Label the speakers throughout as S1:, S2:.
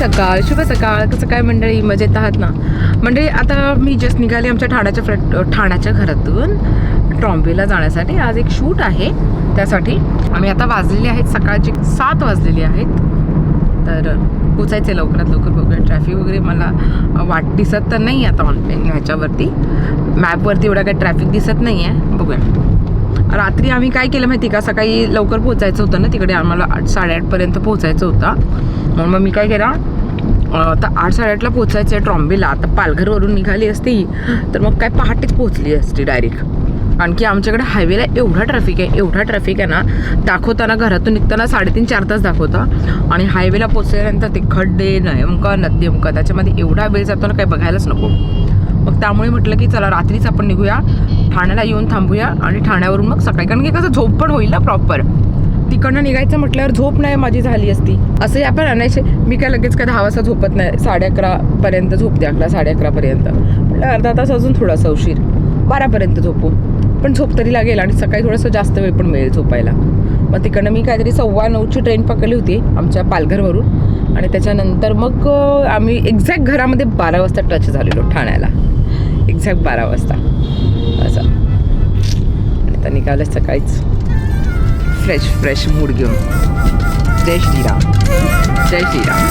S1: सकाळ शुभ सकाळ कसं काय मंडळी मजेत आहात ना? मंडळी आता मी जस्ट निघाले आमच्या ठाण्याच्या फ्लॅट ठाण्याच्या घरातून ट्रॉम्बेला जाण्यासाठी. आज एक शूट आहे त्यासाठी. आम्ही आता वाजलेले आहेत सकाळची सात वाजलेली आहेत. तर पोचायचे लवकरात लवकर बघूया. ट्रॅफिक वगैरे मला वाट दिसत तर नाही आता ऑनलाईन ह्याच्यावरती. मॅपवरती एवढा काही ट्रॅफिक दिसत नाही आहे बघूया. रात्री आम्ही काय केलं माहिती का? सकाळी लवकर पोचायचं होतं ना तिकडे. आम्हाला आठ साडेआठपर्यंत पोचायचं होतं. म्हणून मग मी काय केलं? आता तर आठ साडेआठला पोचायचं आहे ट्रॉम्बेला. आता पालघरवरून निघाली असती तर मग काय पहाटेच पोहोचली असती डायरेक्ट आणखी आमच्याकडे हायवेला एवढा ट्रॅफिक आहे एवढा ट्रॅफिक आहे ना दाखवताना घरातून निघताना साडेतीन चार तास दाखवता. आणि हायवेला पोचल्यानंतर ते खड्डे नयमकं नद्यमकं त्याच्यामध्ये एवढा वेळ जातो ना काही बघायलाच नको. मग त्यामुळे म्हटलं की चला रात्रीच आपण निघूया. ठाण्याला येऊन थांबूया आणि ठाण्यावरून मग सकाळी. कारण की कसं झोप पण होईल ना प्रॉपर तिकडनं निघायचं म्हटल्यावर झोप नाही माझी झाली असती. असंही आपण आणायचे. मी काय लगेच काय दहा वाजता झोपत नाही. साडे अकरापर्यंत झोपते अकरा साडे अकरापर्यंत म्हटलं अर्धा तास अजून थोडासा उशीर. बारापर्यंत झोपू. पण झोप तरी लागेल आणि सकाळी थोडंसं जास्त वेळ पण मिळेल झोपायला. मग तिकडनं मी काहीतरी सव्वा नऊची ट्रेन पकडली होती आमच्या पालघरवरून. आणि त्याच्यानंतर मग आम्ही एक्झॅक्ट घरामध्ये बारा वाजता टच झालेलो ठाण्याला. एक्झॅक्ट बारा वाजता. आता निघालं सकाळीच फ्रेश फ्रेश मूड घेऊन. जय श्रीराम. जय श्रीराम.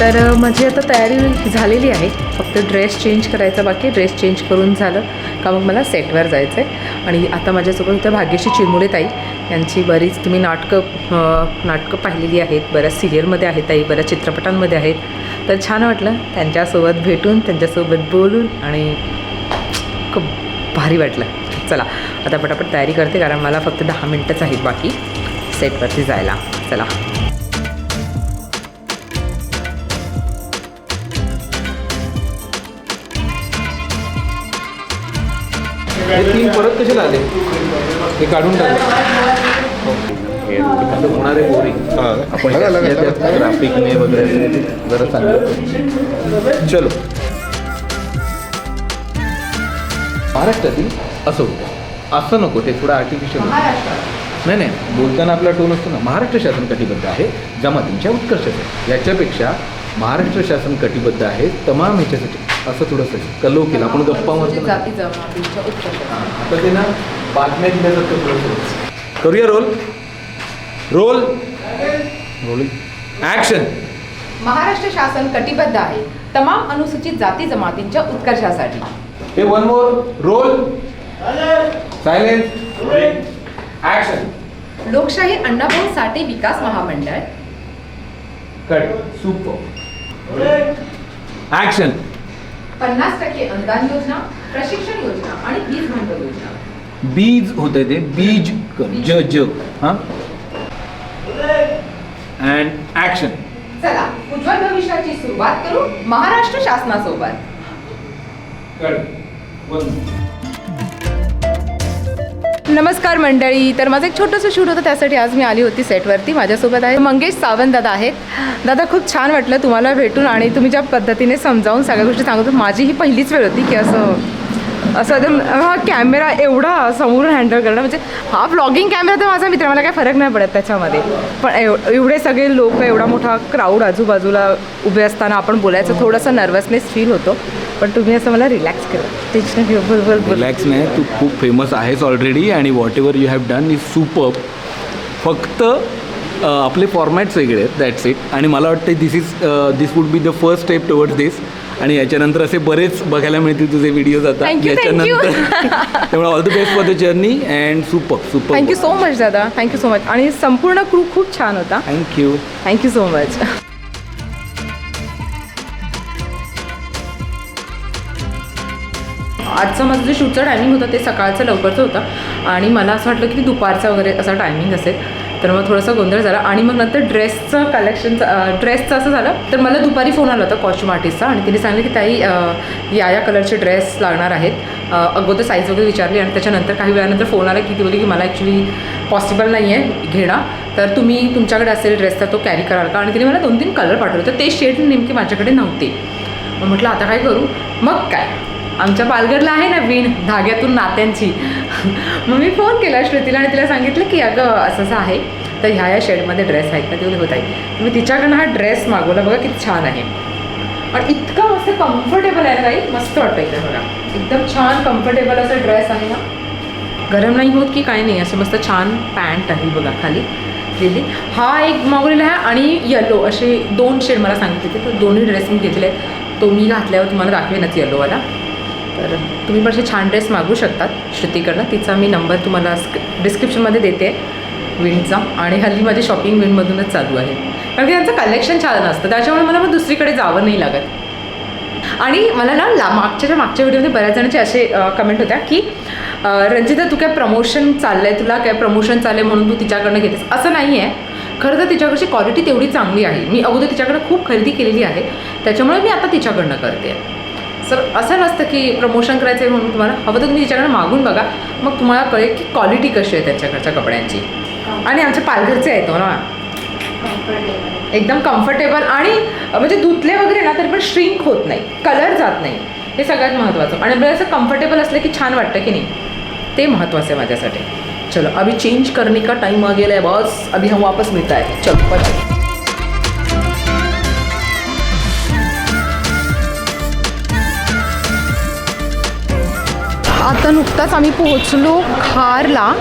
S1: तर माझी आता तयारी झालेली आहे. फक्त ड्रेस चेंज करायचा बाकी ड्रेस चेंज करून झालं. का मग मला सेटवर जायचं आहे आणि आता माझ्यासोबत होत्या भाग्यशी चिमुले ताई यांची बरीच तुम्ही नाटकं नाटकं पाहिलेली आहेत बऱ्याच सिरियलमध्ये आहेत ताई बऱ्याच चित्रपटांमध्ये आहेत. तर छान वाटलं त्यांच्यासोबत भेटून त्यांच्यासोबत बोलून आणि खूप भारी वाटलं. चला आता पटापट तयारी करते कारण मला फक्त दहा मिनटंच आहेत बाकी. सेटवरती जायला. चला.
S2: तीन परत कसे आले हे काढून टाकले. होणारे बोरिंग आपण ट्रॅफिकने वगैरे जरा चांगलं चलो. महाराष्ट्रातील असं होतं असं नको ते थोडं आर्टिफिशियल नाही नाही बोलताना आपला टोन असतो ना महाराष्ट्र शासन कटिबद्ध आहे जमातींच्या उत्कर्षासाठी याच्यापेक्षा महाराष्ट्र शासन कटिबद्ध आहे तमाम ह्याच्यासाठी. असं थोडंसं कलो केलं. आपण गप्पा मारतो. आता ते ना बातम्या दिल्यासारखं थोडंसं करूया roll? Roll? Rolling. Action
S1: Maharashtra शासन कटिबद्ध आहे. तमाम अनुसूचित जाती जमातींच्या उत्कर्षासाठी.
S2: हे one more roll silence action
S1: लोकशाही अण्णाभाऊ साठे विकास महामंडळ.
S2: कट सुपर ऍक्शन
S1: पन्नास टक्के अनुदान योजना प्रशिक्षण योजना आणि वीज भांडवल योजना.
S2: बीज होते ते बीज कर ज ज हा? अँड ऍक्शन
S1: चला उज्ज्वल भविष्याची सुरुवात करू महाराष्ट्र शासनासोबत. नमस्कार मंडळी तर माझं एक छोटंसं शूट होतं त्यासाठी आज मी आली होती सेटवरती. माझ्यासोबत आहे मंगेश सावंत दादा आहेत. दादा खूप छान वाटलं तुम्हाला भेटून आणि तुम्ही ज्या पद्धतीने समजावून सगळ्या गोष्टी सांगत माझी ही पहिलीच वेळ होती की असं असं एकदम हा कॅमेरा एवढा समोरून हँडल करणं म्हणजे हा ब्लॉगिंग कॅमेरा तर माझा मित्र मला काय फरक नाही पडत त्याच्यामध्ये. पण एव एवढे सगळे लोक एवढा मोठा क्राऊड आजूबाजूला उभे असताना आपण बोलायचं थोडंसं नर्वसनेस फील होतो. पण तुम्ही असं मला रिलॅक्स केलं टेन्शन घेऊ
S2: रिलॅक्स नाही तू खूप फेमस आहेस ऑलरेडी आणि whatever you have done is super फक्त आपले फॉर्मॅट्स वेगळे आहेत दॅट्स इट आणि मला वाटतं this is this would be the first step towards this आणि याच्यानंतर असे बरेच बघायला मिळतील तुझे व्हिडिओज आता.
S1: You.
S2: त्यामुळे all the best for the journey and super super
S1: thank you so much दादा. थँक्यू सो मच आणि संपूर्ण क्रू खूप छान होता.
S2: थँक्यू
S1: थँक्यू सो मच आजचं माझं जे शूटचं टायमिंग होतं ते सकाळचं लवकरचं होतं. आणि मला असं वाटलं की दुपारचा वगैरे असा टायमिंग असेल. तर मग थोडासा गोंधळ झाला. आणि मग नंतर ड्रेसचं कलेक्शन ड्रेसचं असं झालं. तर मला दुपारी फोन आला होता कॉस्ट्युम आर्टिस्टचा आणि तिने सांगितलं की ताई या या कलरचे ड्रेस लागणार आहेत. अगोदर साईज वगैरे विचारली आणि त्याच्यानंतर काही वेळानंतर फोन आला की ती बोलली की मला ॲक्च्युली पॉसिबल नाही आहे घेणं. तर तुम्ही तुमच्याकडे असेल ड्रेस तर तो कॅरी कराल का? आणि तिने मला दोन तीन कलर पाठवले तर ते शेड नेमके माझ्याकडे नव्हते. मग म्हटलं आता काय करू? मग काय? आमच्या पालघरला आहे ना वीण धाग्यातून नात्यांची. मग मी फोन केला श्रुतीला आणि तिला सांगितलं की अगं असं असं आहे. तर ह्या या शेडमध्ये ड्रेस आहेत ना ते होत आहे मी तिच्याकडनं हा ड्रेस मागवला बघा किती छान आहे. आणि इतका मस्त कम्फर्टेबल आहे ना ताई मस्त वाटतं इथं बघा. एकदम छान कम्फर्टेबल असा ड्रेस आहे ना. गरम नाही होत की काही नाही असं मस्त छान पॅन्ट आहे बघा खाली दिली. हा एक मागवलेला आहे आणि येलो असे दोन शेड मला सांगितले होते. तर दोन्ही ड्रेस मी घेतले आहेत. तो मी घातल्यावर तुम्हाला दाखवेनच येलोवाला तर तुम्ही पण असे छान ड्रेस मागू शकतात श्रुतीकडनं. तिचा मी नंबर तुम्हाला डिस्क्रिप्शनमध्ये देते विणचा. आणि हल्ली माझी शॉपिंग विणमधूनच चालू आहे. कारण की त्यांचं कलेक्शन छान असतं. त्याच्यामुळे मला मग दुसरीकडे जावं नाही लागत. आणि मला ना ला मागच्या मागच्या व्हिडिओमध्ये बऱ्याच जणांचे असे कमेंट होत्या की रंजिता तू काय प्रमोशन चाललं आहे तुला काय प्रमोशन चाललं आहे म्हणून तू तिच्याकडनं घेतेस? असं नाही आहे खरं तर तिच्याकडची क्वालिटी तेवढी चांगली आहे. मी अगोदर तिच्याकडं खूप खरेदी केलेली आहे. त्याच्यामुळे मी आता तिच्याकडनं करते. सर असं नसतं की प्रमोशन करायचं आहे म्हणून तुम्हाला हवं तर तुम्ही तिच्याकडनं मागून बघा. मग तुम्हाला कळेल की क्वालिटी कशी आहे त्यांच्याकडच्या कपड्यांची. आणि आमच्या पालघरचे आहेत हो ना. एकदम कम्फर्टेबल आणि म्हणजे धुतले वगैरे ना तरी पण श्रिंक होत नाही. कलर जात नाही. हे सगळ्यात महत्त्वाचं. आणि आपल्याला असं कम्फर्टेबल असलं की छान वाटतं की नाही. ते महत्त्वाचं आहे माझ्यासाठी. चलो अभी चेंज करने का टाइम आ गेला है बॉस. अभी हम वापस मिलता है चलो बाय आता नुकताच आम्ही पोहोचलो खारला.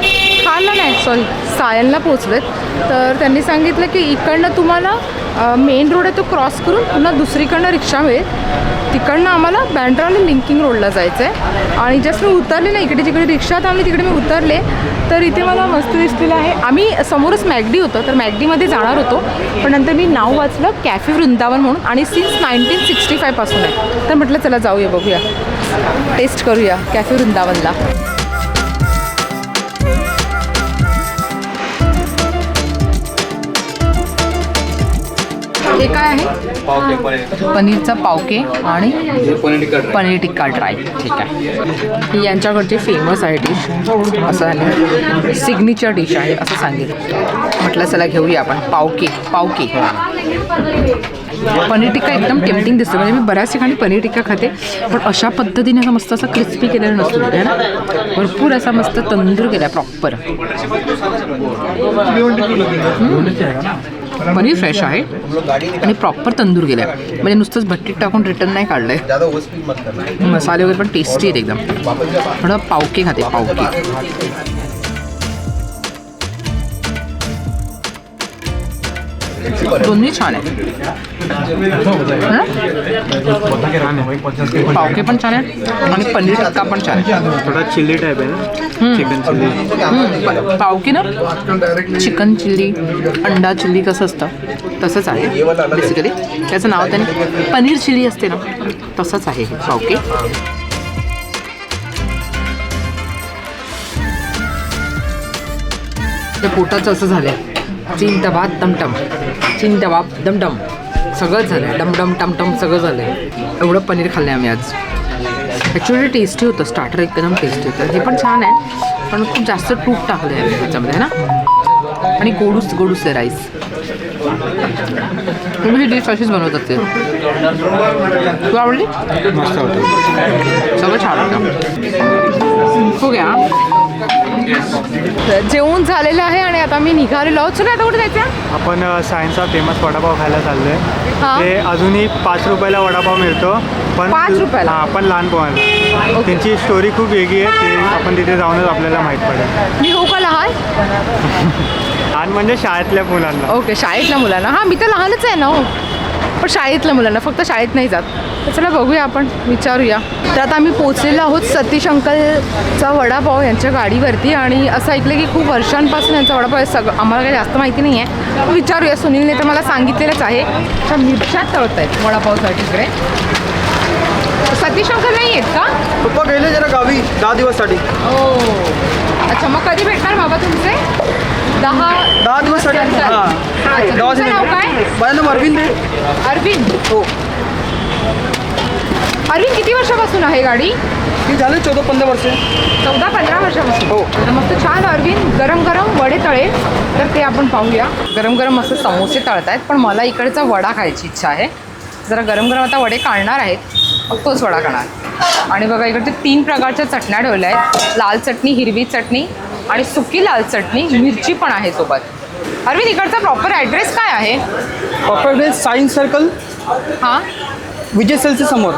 S1: खारला नाही सॉरी सायनला पोहोचलोत तर त्यांनी सांगितलं की इकडनं तुम्हाला मेन रोड आहे तो क्रॉस करून पुन्हा दुसरीकडनं रिक्षा मिळेल. तिकडनं आम्हाला बँड्रा आणि लिंकिंग रोडला जायचं आहे आणि जस्ट मी उतरले ना इकडे जिकडे रिक्षा थांबली तिकडे मी उतरले. तर इथे मला मस्त दिसलेलं आहे. आम्ही समोरच मॅगडी होतं तर मॅगडीमध्ये जाणार होतो. पण नंतर मी नाव वाचलं कॅफे वृंदावन म्हणून. आणि सिन्स नाईन्टीन सिक्स्टी फायपासून आहे. तर म्हटलं चला जाऊया बघूया. टेस्ट करूया. कॅफे वृंदावनला. हे काय आहे? पनीरचा पावके आणि पनीर टिक्का ड्राय. ठीक आहे. ही यांच्याकडची फेमस आहे डिश असं आहे. सिग्नेचर डिश आहे असं सांगितलं म्हटलं चला घेऊया आपण. पावके पावके. पनीर टिक्का एकदम टेम्पटिंग दिसतं म्हणजे मी बऱ्याच ठिकाणी पनीर टिक्का खाते पण अशा पद्धतीने असा मस्त असा क्रिस्पी केलेला नसतो आहे ना. भरपूर असा मस्त तंदूर केला प्रॉपर पनीर फ्रेश आहे आणि प्रॉपर तंदूर केलं आहे म्हणजे नुसतंच भट्टीत टाकून रिटर्न नाही काढलं आहे मसाले वगैरे पण टेस्टी आहेत एकदम. थोडं पावके खाते पावके. दोन्ही छान आहे? पावके पण छान आहे आणि पनीर टिक्का पण छान आहे
S3: थोड़ा चिल्ली टाइप है ना? Chicken chilli.
S1: पावके ना? चिकन चिल्ली अंडा चिल्ली कसं असतं? तसंच आहे. बेसिकली त्याचं नाव त्याने पनीर चिल्ली असते ना? तसंच आहे हे पावके. पोटाचं असं झालंय चीन डबात दमटम. सगळंच झालं डमडम टमटम सगळं झालंय. एवढं पनीर खाल्लं आम्ही आज. ॲक्च्युली टेस्टी होतं. स्टार्टर एकदम टेस्टी होतं. हे पण छान आहे. पण खूप जास्त तूप टाकलं आहे त्याच्यामध्ये ना? आणि गोडूस गोडूस आहे राईस तुम्ही ही डिश अशीच बनवत असते तू आवडली?
S3: मस्त होतं.
S1: सगळं छान होतं. हो गया. जेवण झालेलं आहे आणि आता मी निघालेलो आहोत. चला आता कुठे जायचं?
S3: आपण सायन्सचा फेमस वडापाव खायला चाललोय.
S1: हा.
S3: ते अजूनही पाच रुपयाला वडापाव मिळतो पण
S1: पाच रुपयाला?
S3: हा पण लहान पोहायला त्यांची स्टोरी खूप वेगळी आहे ते आपण तिथे जाऊनच आपल्याला माहीत पडेल.
S1: मी हो का लहान?
S3: लहान म्हणजे शाळेतल्या मुलांना.
S1: ओके शाळेतल्या मुलांना. हां मी तर लहानच आहे ना हो. पण शाळेतल्या मुलांना फक्त शाळेत नाही जात. तर चला बघूया आपण विचारूया. तर आता आम्ही पोचलेलो आहोत सतीश अंकलचा वडापाव यांच्या गाडीवरती आणि असं ऐकलं की खूप वर्षांपासून यांचा वडापाव आहे सगळं आम्हाला काही जास्त माहिती नाही आहे. विचारूया सुनीलने तर मला सांगितलेलंच आहे. त्या मिरच्या तळत आहेत वडापावसाठी इकडे. सतीश अंकल नाही आहेत का?
S4: पप्पा गेले जरा गावी दहा दिवससाठी
S1: ओ अच्छा मग कधी भेटणार बाबा तुमचे? दहा
S4: दहा दिवससाठी
S1: नंतर.
S4: हां.
S1: अच्छा, तुमचं नाव काय?
S4: माझं नाव अरविंद आहे.
S1: अरविंद.
S4: हो.
S1: अरविंद किती वर्षापासून आहे गाडी?
S4: ती झाले चौदा पंधरा वर्ष.
S1: चौदा पंधरा वर्षापासून.
S4: हो.
S1: तर मस्त छान अरविंद गरम गरम वडे तळे. तर ते आपण पाहूया. गरम गरम मस्त समोसे तळतायत पण मला इकडचा वडा खायची इच्छा आहे. जरा गरम गरम आता वडे काढणार आहेत. मग तोच वडा खाणार. आणि बघा इकडचे तीन प्रकारच्या चटण्या ठेवल्या आहेत. लाल चटणी हिरवी चटणी आणि सुकी लाल चटणी मिरची पण आहे सोबत. अरविंद इकडचा प्रॉपर ॲड्रेस काय आहे?
S4: प्रॉपर सायन्स सर्कल
S1: हां?
S4: विजय सेलच्या समोर.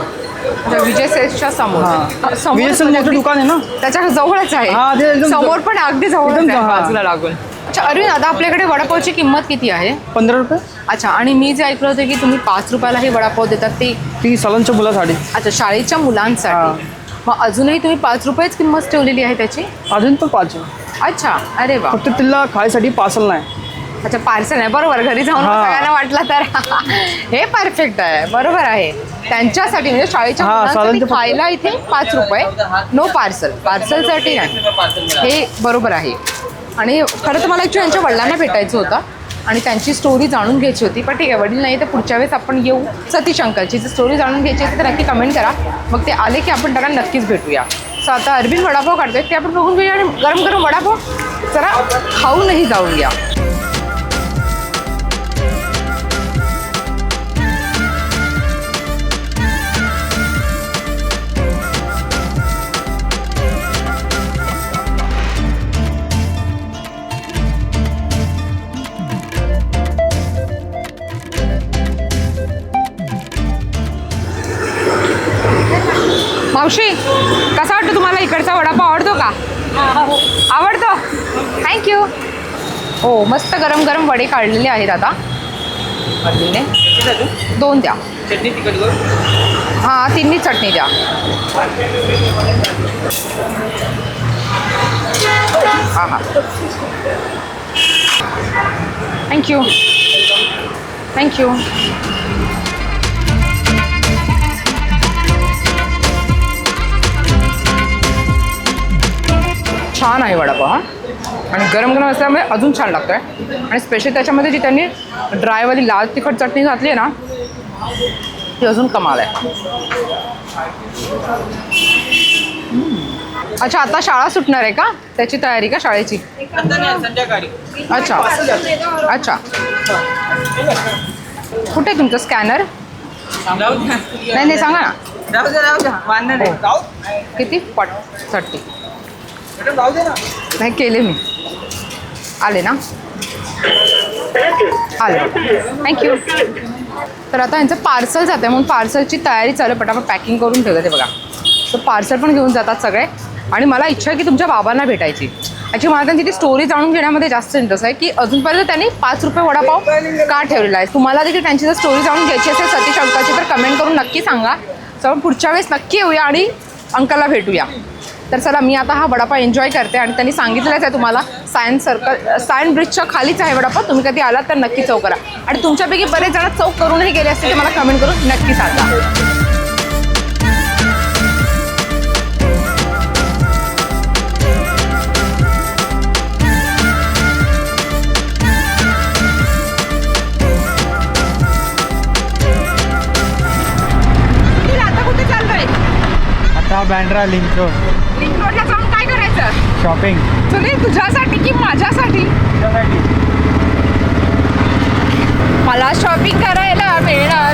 S1: अच्छा, विजय सेल्सच्या समोर.
S4: हां.
S1: समोर
S4: विजय सेल मोठं दुकान आहे ना?
S1: त्याच्या जवळच आहे.
S4: हां, ते एकदम
S1: समोर. पण अगदी जवळच
S4: एकदम
S1: आहे.
S4: जवळ.
S1: बाजूला लागून. अच्छा अरविंद आता आपल्याकडे वडापावची किंमत किती आहे?
S4: पंधरा रुपये.
S1: अच्छा आणि मी जे ऐकलं होतं की तुम्ही पाच रुपयाला हे वडापाव देतात ते
S4: ती सलांच्या मुलासाठी.
S1: अच्छा शाळेच्या मुलांसाठी. मग अजूनही तुम्ही पाच रुपयेच किंमत ठेवलेली आहे त्याची?
S4: अजून पण पाच.
S1: अच्छा. अरे वा.
S4: फक्त तिला खायसाठी पार्सल नाही.
S1: अच्छा पार्सल आहे बरोबर घरी जाऊन
S4: हा.
S1: सगळ्यांना वाटलं तर. हे परफेक्ट आहे. बरोबर आहे. त्यांच्यासाठी म्हणजे शाळेच्या
S4: हा,
S1: मुलांसाठी
S4: शाळेचं फक्त-
S1: खायला इथे पाच रुपये. नो पार्सल पार्सलसाठी नाही. हे बरोबर आहे. आणि खरं तर मला ॲक्च्युली यांच्या वडिलांना भेटायचं होतं. आणि त्यांची स्टोरी जाणून घ्यायची होती. पण ठीक आहे वडील नाही तर पुढच्या वेळेस आपण येऊ. सतीश अंकलची जर स्टोरी जाणून घ्यायची असेल तर नक्की कमेंट करा. मग ते आले की आपण त्यांना नक्कीच भेटूया. सो आता अरबीन वडापाव काढतोय. ते आपण बघून घेऊया आणि गरम गरम वडापाव जरा खाऊनही जाऊन या आवडतो. थँक्यू हो मस्त गरम गरम वडे काढलेले आहेत आता. दोन द्या. हां तिन्ही चटणी द्या. हां हां. थँक्यू थँक्यू छान आहे वडापाव हा. आणि गरम गरम असल्यामुळे अजून छान लागतो आहे आणि स्पेशल त्याच्यामध्ये जी त्यांनी ड्रायवाली लाल तिखट चटणी घातली आहे ना ती अजून कमाल आहे. अच्छा आता शाळा सुटणार आहे का? त्याची तयारी का शाळेची? अच्छा. अच्छा. कुठे तुमचं स्कॅनर? नाही नाही सांगा ना. हो. किती? पटसाठी नाही केले मी. आले ना? आले. थँक्यू तर आता यांचं पार्सल जातं आहे म्हणून पार्सलची तयारी चालू आहे. पटापट पॅकिंग करून ठेवलं ते बघा. तर पार्सल पण घेऊन जातात सगळे. आणि मला इच्छा आहे की तुमच्या बाबांना भेटायची. ॲक्च्युली मला त्यांची ती स्टोरी जाणून घेण्यामध्ये जास्त इंटरेस्ट आहे की अजूनपर्यंत त्यांनी पाच रुपये वडापाव का ठेवलेला आहे? तुम्हाला देखील त्यांची जर स्टोरी जाणून घ्यायची असेल सतीश अंकाची तर कमेंट करून नक्की सांगा. तर आपण पुढच्या वेळेस नक्की येऊया आणि अंकलला भेटूया. तर चला मी आता हा वडापाव एन्जॉय करते आणि त्यांनी सांगितलंच आहे तुम्हाला सायन्स सर्कल सायन ब्रिजच्या खालीच आहे वडापाव. तुम्ही कधी आलात तर नक्की चौक करा. आणि तुमच्यापैकी बरेच जण चौक करूनही गेले असतील ते मला कमेंट करून नक्की सांगा. आता
S3: बँड्रा लिंक. रोड
S1: लिंक रोडला जाऊन काय करायचं?
S3: शॉपिंग
S1: सुनील तुझ्यासाठी की माझ्यासाठी? मला शॉपिंग करायला मिळणार.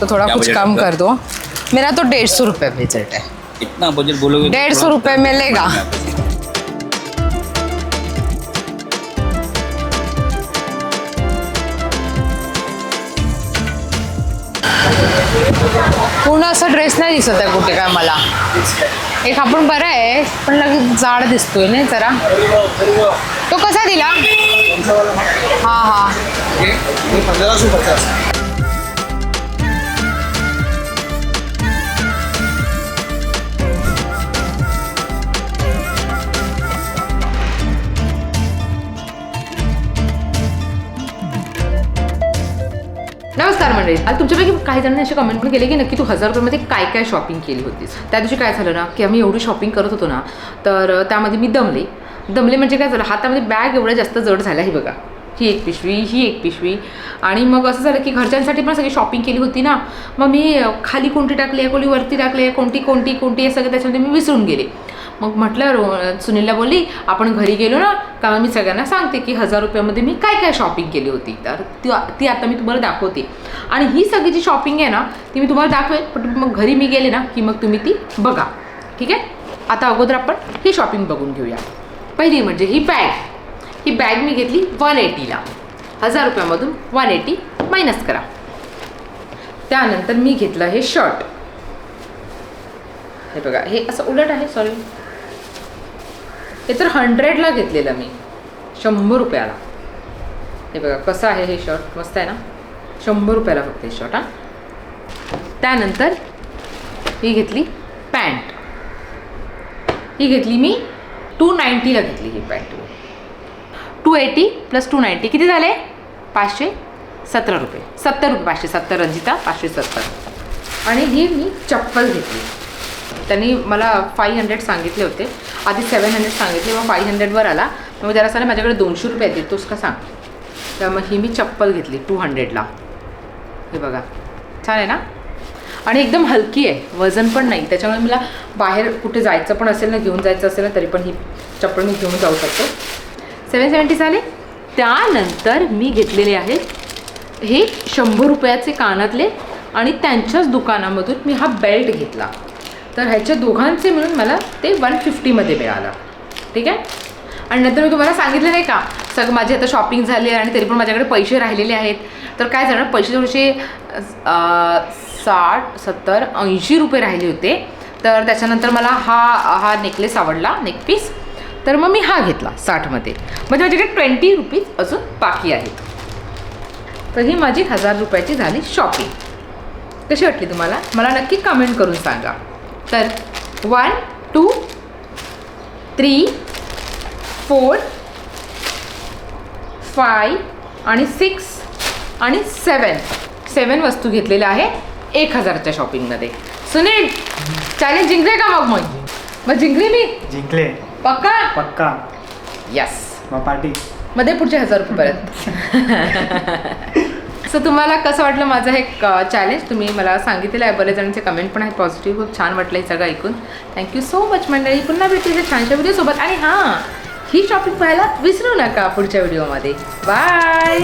S1: तो थोड़ा
S5: क्या
S1: कुछ
S5: बजट
S1: कम
S5: आपका?
S1: कर दो। मेरा तो डेढ़ सौ रुपये बजट है।
S5: इतना बजट बोलोगे तो
S1: डेढ़ सौ
S5: थोड़ा-
S1: रुपये मिलेगा। पूर्ण असं ड्रेस नाही दिसत आहे कुठे काय मला. एक आपण बरं आहे पण लगेच जाड दिसतोय नाही जरा. तो कसा दिला? हा हा. नमस्कार मंडळी. आज तुमच्यापैकी काही जणांनी अशी कमेंट पण केली की नक्की तू हजार रुपयामध्ये काय काय शॉपिंग केली होतीस? त्या दिवशी काय झालं ना की आम्ही एवढी शॉपिंग करत होतो ना तर त्यामध्ये मी दमले. दमले म्हणजे काय झालं हातामध्ये बॅग एवढ्या जास्त जड झाल्या हे बघा. ही एक पिशवी ही एक पिशवी. आणि मग असं झालं की घरच्यांसाठी पण सगळी शॉपिंग केली होती ना मग मी खाली कोणती टाकली आहे कोणी वरती टाकली आहे कोणती कोणती कोणती आहे सगळं त्याच्यामध्ये मी विसरून गेले. मग म्हटलं रो सुनीलला बोलली आपण घरी गेलो ना का मी सगळ्यांना सांगते की हजार रुपयामध्ये मी काय काय शॉपिंग केली होती. तर ती ती आता मी तुम्हाला दाखवते. आणि ही सगळी जी शॉपिंग आहे ना ती मी तुम्हाला दाखवेल पण मग घरी मी गेले ना की मग तुम्ही ती बघा. ठीक आहे? आता अगोदर आपण ही शॉपिंग बघून घेऊया. पहिली म्हणजे ही बॅग ही बॅग मी घेतली वन एटीला हजार रुपयामधून वन एटी मायनस करा. त्यानंतर मी घेतलं हे शर्ट हे बघा हे असं उलट आहे सॉरी हे तर हंड्रेडला घेतलेलं मी. शंभर रुपयाला. हे बघा कसं आहे हे शर्ट मस्त आहे ना? शंभर रुपयाला फक्त हे शर्ट हां. त्यानंतर ही घेतली पॅन्ट. ही घेतली मी टू नाईन्टीला घेतली ही pant. Two eighty plus two ninety किती झाले? पाचशे सतरा रुपये. सत्तर रुपये पाचशे सत्तर रंजिता पाचशे सत्तर. आणि ही मी चप्पल घेतली. त्यांनी मला फाईव्ह हंड्रेड सांगितले होते. आधी सेवन हंड्रेड सांगितले मग फाईव्ह हंड्रेडवर आला. मग त्याला सांगा माझ्याकडे दोनशे रुपये देतोस का सांग? तर मग ही मी चप्पल घेतली टू हंड्रेडला हे बघा. छान आहे ना? आणि एकदम हलकी आहे वजन पण नाही. त्याच्यामुळे मला बाहेर कुठे जायचं पण असेल ना घेऊन जायचं असेल ना तरी पण ही चप्पल मी घेऊन जाऊ शकतो. सेवन सेवन्टी झाले. त्यानंतर मी घेतलेले आहे हे शंभर रुपयाचे कानातले आणि त्यांच्याच दुकानामधून मी हा बेल्ट घेतला. तर ह्याच्या दोघांचे मिळून मला ते वन फिफ्टीमध्ये मिळालं. ठीक आहे? आणि नंतर मी तुम्हाला सांगितलं नाही का? सगळं माझी आता शॉपिंग झाली आहे आणि तरी पण माझ्याकडे पैसे राहिलेले आहेत. तर काय झालं? पैसे थोडेसे साठ सत्तर ऐंशी रुपये राहिले होते. तर त्याच्यानंतर मला हा हा नेकलेस आवडला नेकपीस तर मग मी हा घेतला साठमध्ये. म्हणजे माझ्याकडे ट्वेंटी रुपीज अजून बाकी आहेत. तर ही माझी हजार रुपयाची झाली शॉपिंग कशी वाटली तुम्हाला? मला नक्की कमेंट करून सांगा. तर one two three four five आणि सिक्स आणि सेवन. सेवन वस्तू घेतलेल्या आहे एक हजारच्या शॉपिंगमध्ये. सुनील चॅलेंज जिंकले का मग मग? मग जिंकली मी?
S3: जिंकले.
S1: पक्का?
S3: पक्का.
S1: यस
S3: मग पार्टी.
S1: मध्ये पुढचे हजार रुपयेपर्यंत सो तुम्हाला कसं वाटलं माझं हे चॅलेंज तुम्ही मला सांगितलेलं आहे. बरेच जणांचे कमेंट पण आहेत पॉझिटिव्ह खूप छान वाटलं हे सगळं ऐकून. थँक्यू सो मच मंडळी. पुन्हा भेटू छानशा व्हिडिओसोबत. आणि हां ही शॉपिंग पाहायला विसरू नका पुढच्या व्हिडिओमध्ये. बाय